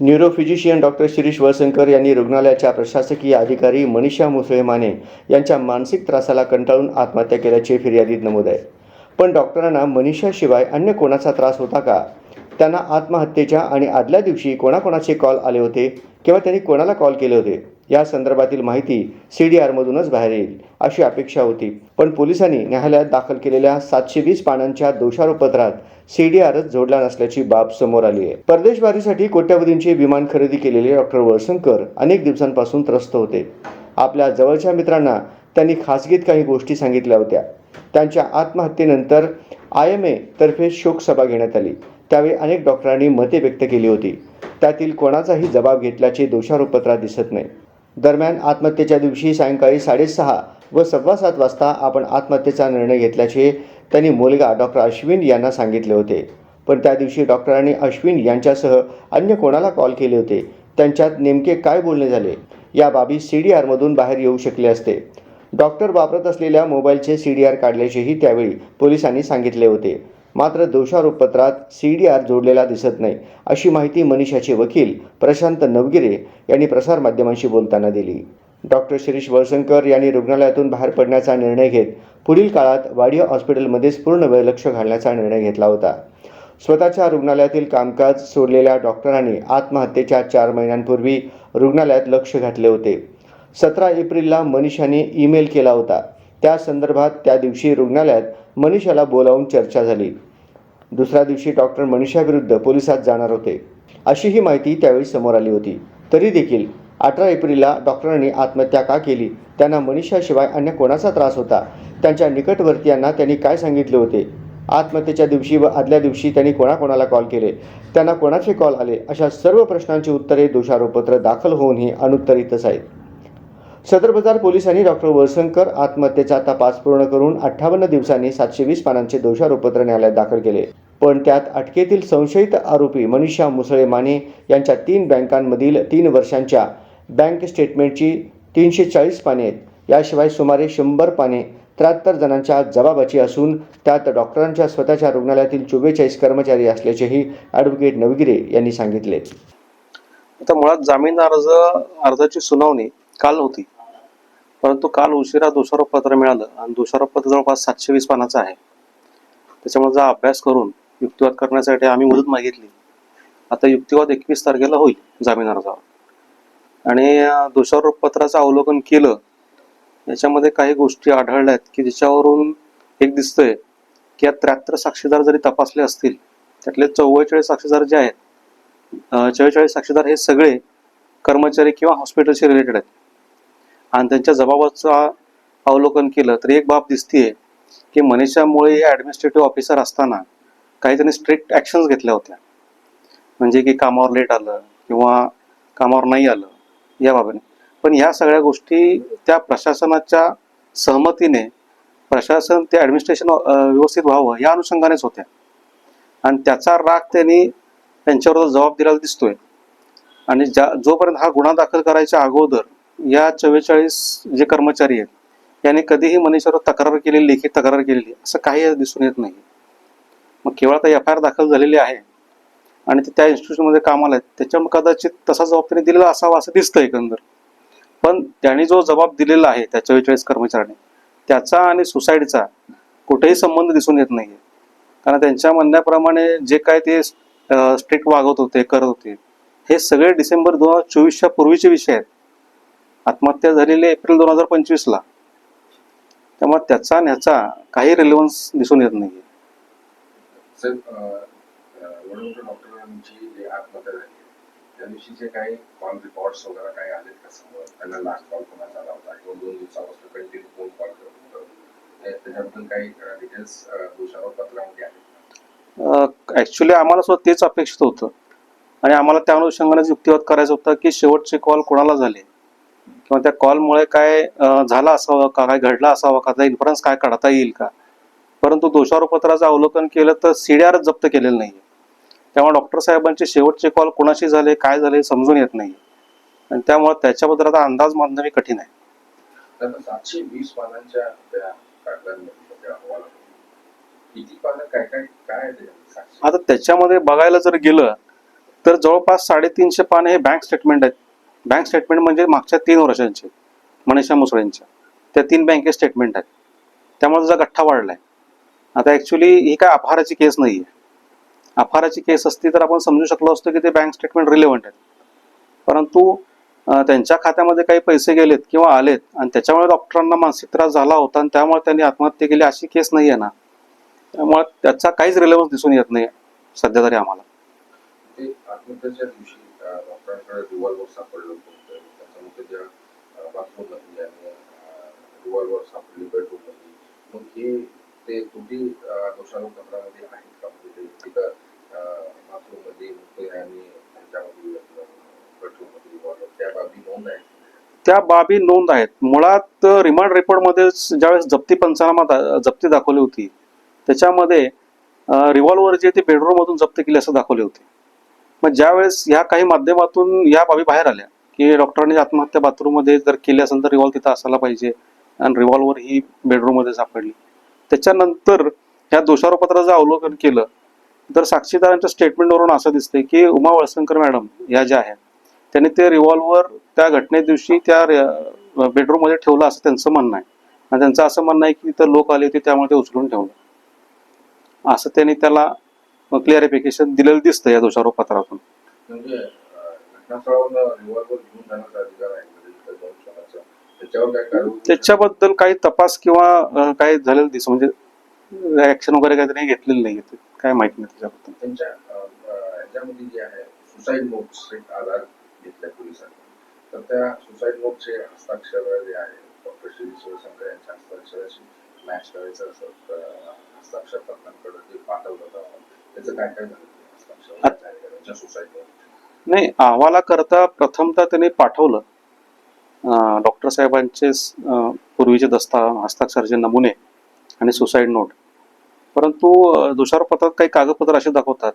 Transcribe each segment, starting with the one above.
Neurophysician doctor Shirish Walsankar यांनी रुग्णालयाच्या प्रशासकीय अधिकारी मनीषा मुसळेमाने यांच्या मानसिक त्रासाला कंटाळून आत्महत्या केल्याचे फिर्यादीत नमूद आहे. पण डॉक्टरांना मनीषाशिवाय अन्य कोणाचा त्रास होता का? त्यांना आत्महत्येच्या आणि आदल्या दिवशी कोणाकोणाचे कॉल आले होते किंवा त्यांनी कोणाला कॉल केले होते? या संदर्भातील माहिती सी डी आरमधूनच बाहेर येईल अशी अपेक्षा होती. पण पोलिसांनी न्यायालयात दाखल केलेल्या सातशे वीस पानांच्या दोषारोपत्रात सी डी आरच जोडला नसल्याची बाब समोर आली आहे. परदेशवारीसाठी कोट्यावधींचे विमान खरेदी केलेले डॉक्टर वळसंकर अनेक दिवसांपासून त्रस्त होते. आपल्या जवळच्या मित्रांना त्यांनी खासगीत काही गोष्टी सांगितल्या होत्या. त्यांच्या आत्महत्येनंतर आय एम ए तर्फे शोकसभा घेण्यात आली. त्यावेळी अनेक डॉक्टरांनी मते व्यक्त केली होती. त्यातील कोणाचाही जबाब घेतल्याचे दोषारोपत्रात दिसत नाही. दरम्यान आत्महत्येच्या दिवशी सायंकाळी साडेसहा व सव्वा सात वाजता आपण आत्महत्येचा निर्णय घेतल्याचे त्यांनी मुलगा डॉक्टर अश्विन यांना सांगितले होते. पण त्या दिवशी डॉक्टरांनी अश्विन यांच्यासह अन्य कोणाला कॉल केले होते? त्यांच्यात नेमके काय बोलणे झाले? या बाबी सी डी आरमधून बाहेर येऊ शकले असते. डॉक्टर वापरत असलेल्या मोबाईलचे सी डी आर काढल्याचेही त्यावेळी पोलिसांनी सांगितले होते. मात्र दोषारोपपत्रात सी डी आर जोडलेला दिसत नाही अशी माहिती मनीषाचे वकील प्रशांत नवगिरे यांनी प्रसारमाध्यमांशी बोलताना दिली. डॉक्टर शिरीष वळसंकर यांनी रुग्णालयातून बाहेर पडण्याचा निर्णय घेत पुढील काळात वाडिया हॉस्पिटलमध्येच पूर्ण वेळ लक्ष घालण्याचा निर्णय घेतला होता. स्वतःच्या रुग्णालयातील कामकाज सोडलेल्या डॉक्टरांनी आत्महत्येच्या चार महिन्यांपूर्वी रुग्णालयात लक्ष घातले होते. सतरा एप्रिलला मनीषाने ईमेल केला होता. त्या संदर्भात त्या दिवशी रुग्णालयात मनीषाला बोलावून चर्चा झाली. दुसऱ्या दिवशी डॉक्टर मनीषाविरुद्ध पोलिसात जाणार होते. अशी ही माहिती त्यावेळी समोर आली होती. तरी देखील अठरा एप्रिलला डॉक्टरांनी आत्महत्या का केली? त्यांना मनीषाशिवाय अन्य कोणाचा त्रास होता? त्यांच्या निकटवर्तीयांना त्यांनी काय सांगितले होते? आत्महत्येच्या दिवशी व आदल्या दिवशी त्यांनी कोणाकोणाला कॉल केले? त्यांना कोणाचे कॉल आले? अशा सर्व प्रश्नांची उत्तरे दोषारोपत्र दाखल होऊनही अनुत्तरितच आहेत सदर बाजार पोलिसांनी डॉक्टर वळसंकर आत्महत्येचा तपास पूर्ण करून अठ्ठावन्न दिवसांनी सातशे वीस पानांचे दोषारोपत्र न्यायालयात दाखल केले. पण त्यात अटकेतील संशयित आरोपी मनीषा मुसळे माने यांच्या तीन बँकांमधील तीन वर्षांच्या बँक स्टेटमेंटची तीनशे चाळीस पाने आहेत. याशिवाय सुमारे शंभर पाने त्र्याहत्तर जणांच्या जबाबाची असून त्यात डॉक्टरांच्या स्वतःच्या रुग्णालयातील चोवेचाळीस कर्मचारी असल्याचेही ॲडव्होकेट नवगिरे यांनी सांगितले. आता मुळात जामीन अर्ज अर्जाची सुनावणी काल होती. परंतु काल उशिरा दोषारोप पत्र मिळालं आणि दोषारोप पत्र जवळपास सातशे वीस पानाचं आहे. त्याच्यामुळे जा अभ्यास करून युक्तिवाद करण्यासाठी आम्ही मुदत मागितली. आता युक्तिवाद एकवीस तारखेला होईल जामीन अर्जावर. आणि दोषारोप पत्राचं अवलोकन केलं याच्यामध्ये काही गोष्टी आढळल्या आहेत की ज्याच्यावरून एक दिसतंय की या त्र्याहत्तर साक्षीदार जरी तपासले असतील त्यातले चव्वेचाळीस साक्षीदार जे आहेत चव्वेचाळीस साक्षीदार हे सगळे कर्मचारी किंवा हॉस्पिटलशी रिलेटेड आहेत. आणि त्यांच्या जबाबाचं अवलोकन केलं तर एक बाब दिसतीये की मनीषामुळे हे ॲडमिनिस्ट्रेटिव्ह ऑफिसर असताना काही त्यांनी स्ट्रिक्ट ॲक्शन्स घेतल्या होत्या. म्हणजे की कामावर लेट आलं किंवा कामावर नाही आलं या बाबतीने. पण या सगळ्या गोष्टी त्या प्रशासनाच्या सहमतीने प्रशासन ते ॲडमिनिस्ट्रेशन व्यवस्थित व्हावं या अनुषंगानेच होत्या. आणि त्याचा राग त्यांनी त्यांच्यावर जबाब दिलेला दिसतोय. आणि ज्या जोपर्यंत हा गुन्हा दाखल करायच्या अगोदर या चव्वेचाळीस जे कर्मचारी आहेत यांनी कधीही मनीषावर तक्रार केलेली लेखी तक्रार केलेली असं काही दिसून येत नाही. मग केवळ आता एफ आय आर दाखल झालेली आहे आणि ते त्या इन्स्टिट्यूशनमध्ये कामाला आहेत त्याच्यामुळे कदाचित तसा जबाब त्यांनी दिलेला असावा असं दिसतं एकंदर. पण त्यांनी जो जबाब दिलेला आहे त्या चव्वेचाळीस कर्मचाऱ्यांनी त्याचा आणि सुसाईडचा कुठेही संबंध दिसून येत नाही कारण त्यांच्या म्हणण्याप्रमाणे जे काय ते स्ट्रिक्ट वागत होते करत होते हे सगळे डिसेंबर दोन हजार चोवीसच्या पूर्वीचे विषय आहेत. आत्महत्या झालेली एप्रिल दोन हजार पंचवीसला. त्यामुळे त्याचा आणि ह्याचा काही रिलेव्हन्स दिसून येत नाही ऍक्च्युली आम्हाला सुद्धा तेच अपेक्षित होतं. आणि आम्हाला त्या अनुषंगाने युक्तिवाद करायचा होता की शेवटचे कॉल कोणाला झाले? किंवा त्या कॉलमुळे काय झालं असावं का काय घडलं असावं का त्याचा इन्फरन्स काय काढता येईल का? परंतु दोषारोपपत्राचं अवलोकन केलं तर सीडीआरच जप्त केलेलं नाही त्यामुळे डॉक्टर साहेबांचे शेवटचे कॉल कोणाशी झाले काय झाले समजून येत नाही आणि त्यामुळे त्याच्याबद्दल आता अंदाज बांधणं कठीण आहे. त्या त्या आता त्याच्यामध्ये बघायला जर गेलं तर जवळपास साडेतीनशे पाने हे बँक स्टेटमेंट आहेत. बँक स्टेटमेंट म्हणजे मागच्या तीन वर्षांचे मनीषा मुसळेंच्या त्या तीन बँके स्टेटमेंट आहेत. त्यामुळे त्याचा गठ्ठा वाढलाय. आता ॲक्च्युली ही काय अपहाराची केस नाही आहे अपहाराची केस असती तर आपण समजू शकलो असतो की ते बँक स्टेटमेंट रिलेव्हंट आहेत. परंतु त्यांच्या खात्यामध्ये काही पैसे गेलेत किंवा आलेत आणि त्याच्यामुळे डॉक्टरांना मानसिक त्रास झाला होता आणि त्यामुळे त्यांनी आत्महत्या केली अशी केस नाही आहे ना. त्यामुळे त्याचा काहीच रिलेव्हन्स दिसून येत नाही सध्या तरी आम्हाला. डॉक्टरांकडे रिव्हॉल्वर सापडलं होतं त्याच्यामध्ये ज्या बाथरूम आणि रिव्हॉल्वर सापडली बेडरूम मग हे ते त्रुटी दोषारोप पत्रामध्ये आहेत का म्हणजे तिथं बाथरूम आणि त्याच्यामध्ये बेडरूम रिव्हॉल्वर त्या बाबी नोंद आहेत. त्या बाबी नोंद आहेत मुळात रिमांड रिपोर्टमध्ये ज्यावेळेस जप्ती पंचनामा जप्ती दाखवली होती त्याच्यामध्ये रिव्हॉल्वर जे ते बेडरूममधून जप्त केले असं दाखवले होते. मग ज्यावेळेस ह्या काही माध्यमातून या बाबी बाहेर आल्या की डॉक्टरांनी आत्महत्या बाथरूममध्ये जर केली असेल तर रिव्हॉल्व तिथं असायला पाहिजे आणि रिव्हॉल्वर ही बेडरूममध्ये सापडली. त्याच्यानंतर ह्या दोषारोपत्राचं अवलोकन केलं तर साक्षीदारांच्या स्टेटमेंटवरून असं दिसतंय की उमा वळसंकर मॅडम या ज्या आहेत त्यांनी ते रिव्हॉल्वर त्या घटने दिवशी त्या बेडरूममध्ये ठेवलं असं त्यांचं म्हणणं आहे. आणि त्यांचं असं म्हणणं आहे की तिथं लोक आले होते त्यामुळे ते उचलून ठेवलं. असं त्यांनी त्याला क्लिअरिफिकेशन दिलेलं दिसतं या दोषारोप पत्रातून. म्हणजे म्हणजे काय त्याच्याबद्दल काही तपास किंवा अं, काही झालेलं दिसत. म्हणजे ऍक्शन वगैरे काही त्यांनी घेतलेलं नाही काय माहिती नाही त्याच्याबद्दल. त्यांच्या जे आहे तर त्या सुसाईड नोटचे हस्ताक्षर जे आहे डॉक्टर श्री शिवशंकर यांच्या हस्ताक्षराशी मॅच करायचं असं अं, हस्ताक्षर तज्ञांकडे ते पाठवलं होतं. नाही अहवालाकरता प्रथमतः त्यांनी पाठवलं. डॉक्टर साहेबांचे पूर्वीचे दस्ता हस्ताक्षरचे नमुने आणि सुसाईड नोट परंतु दुसऱ्या पत्रात काही कागदपत्र असे दाखवतात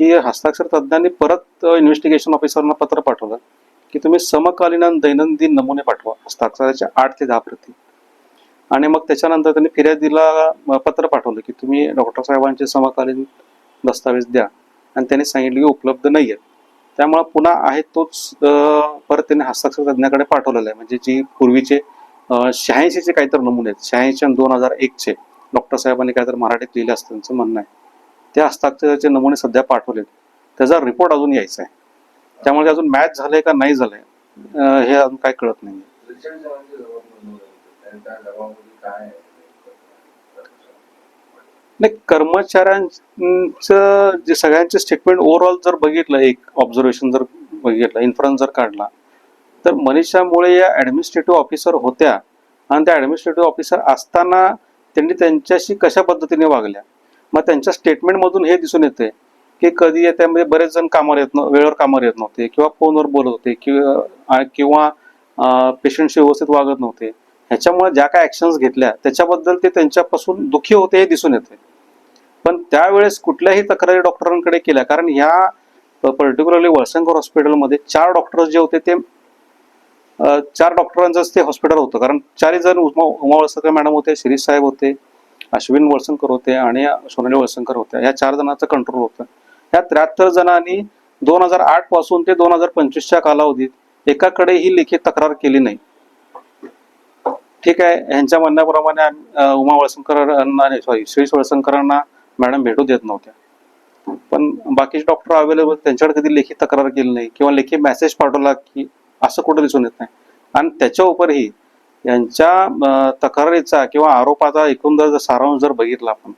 की हस्ताक्षर तज्ज्ञांनी परत इन्व्हेस्टिगेशन ऑफिसरना पत्र पाठवलं की तुम्ही समकालीन आणि दैनंदिन नमुने पाठवा हस्ताक्षराचे आठ ते दहा प्रती. आणि मग त्याच्यानंतर त्यांनी फिर्यादीला दिला पत्र पाठवलं की तुम्ही डॉक्टर साहेबांचे समकालीन दस्तावेज द्या. आणि त्यांनी सांगितले की उपलब्ध नाही आहेत त्यामुळे पुन्हा आहे तोच परत त्यांनी हस्ताक्षर तज्ञाकडे पाठवलेला आहे. म्हणजे जी पूर्वीचे शहाऐंशीचे काहीतरी नमुने आहेत. शहाऐंशी आणि दोन हजार एकचे. डॉक्टर साहेबांनी काहीतरी मराठीत लिहिले असतं त्यांचं म्हणणं आहे. त्या हस्ताक्षराचे नमुने सध्या पाठवलेत. त्याचा रिपोर्ट अजून यायचा आहे. त्यामुळे अजून मॅच झालंय का नाही झालंय हे अजून काय कळत नाही त्रेचाळीस जणांची जबाब नोंदवली होती आणि त्या जबाबामध्ये काय आहे? नाही कर्मचाऱ्यांचं जे सगळ्यांचे स्टेटमेंट ओव्हरऑल जर बघितलं एक ऑब्झर्वेशन जर बघितलं इन्फ्लुएन्स जर काढला तर मनीषामुळे या ॲडमिनिस्ट्रेटिव्ह ऑफिसर होत्या आणि त्या ॲडमिनिस्ट्रेटिव्ह ऑफिसर असताना त्यांनी त्यांच्याशी कशा पद्धतीने वागल्या? मग त्यांच्या स्टेटमेंटमधून हे दिसून येते की कधी त्यामध्ये बरेच जण कामावर येत नव्ह वेळेवर कामावर येत नव्हते किंवा फोनवर बोलत होते किंवा किंवा पेशंटशी व्यवस्थित वागत नव्हते. ह्याच्यामुळे ज्या काय ऍक्शन्स घेतल्या त्याच्याबद्दल ते त्यांच्यापासून दुःखी होते हे दिसून येते. पण त्यावेळेस कुठल्याही तक्रारी डॉक्टरांकडे केल्या कारण ह्या पर्टिक्युलरली वळसंकर हॉस्पिटलमध्ये चार डॉक्टर जे होते ते चार डॉक्टरांचंच ते हॉस्पिटल होतं. कारण चारही जण उमा उमा वळसंकर मॅडम होते शिरीष साहेब होते अश्विन वळसंकर होते आणि सोनाली वळसंकर होत्या. ह्या चार जणांचं कंट्रोल होतं. ह्या त्र्याहत्तर जणांनी दोन हजार आठपासून ते दोन हजार पंचवीसच्या कालावधीत एकाकडेही लिखित तक्रार केली नाही. ठीक आहे. ह्यांच्या म्हणण्याप्रमाणे उमा वळसंकरांना सॉरी श्री वळसंकरांना मॅडम भेटू देत नव्हत्या. पण बाकीचे डॉक्टर अवेलेबल त्यांच्याकडे कधी लेखी तक्रार केली नाही किंवा लेखी मेसेज पाठवला की असं कुठं दिसून येत नाही. आणि त्याच्या उपरही यांच्या तक्रारीचा किंवा आरोपाचा एकंदर जर सारांश जर बघितला आपण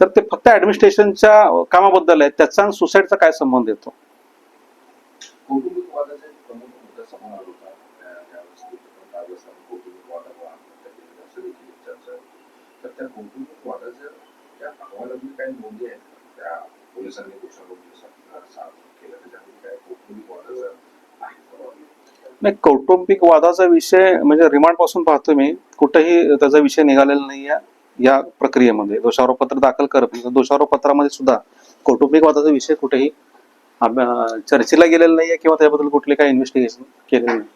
तर ते फक्त ऍडमिनिस्ट्रेशनच्या कामाबद्दल आहे त्याचा आणि सुसाईडचा काय संबंध येतो कौटुंबिक वादाचा एक प्रमुख मुद्दा समोर आला होता त्या- त्यावेळेस ते पण काढलं असताना कौटुंबिक वादावर आत्महत्या केली असं देखील एक चर्चा होती तर त्या कौटुंबिक वादाच्या त्या अहवालामध्ये काही नोंदी आहेत. त्या पोलिसांनी नाही कौटुंबिक वादाचा विषय म्हणजे रिमांडपासून पाहतो मी. कुठेही त्याचा विषय निघालेला नाही या या प्रक्रियेमध्ये. दोषारोपत्र दाखल करत नाही. दोषारोपपत्रामध्ये सुद्धा कौटुंबिक वादाचा विषय कुठेही चर्चेला गेलेला नाहीये किंवा त्याबद्दल कुठले काही इन्व्हेस्टिगेशन केलेलं नाही.